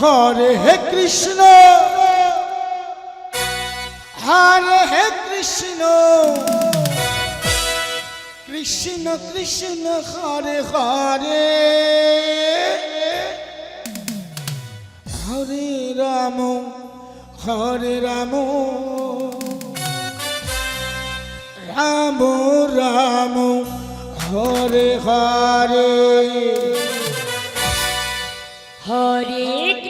হরে হে Krishna. হরে হে Krishna. Krishna Krishna, Hare Hare. হরে Ram হরে Ram. Ram Ram, Hare Hare. হরে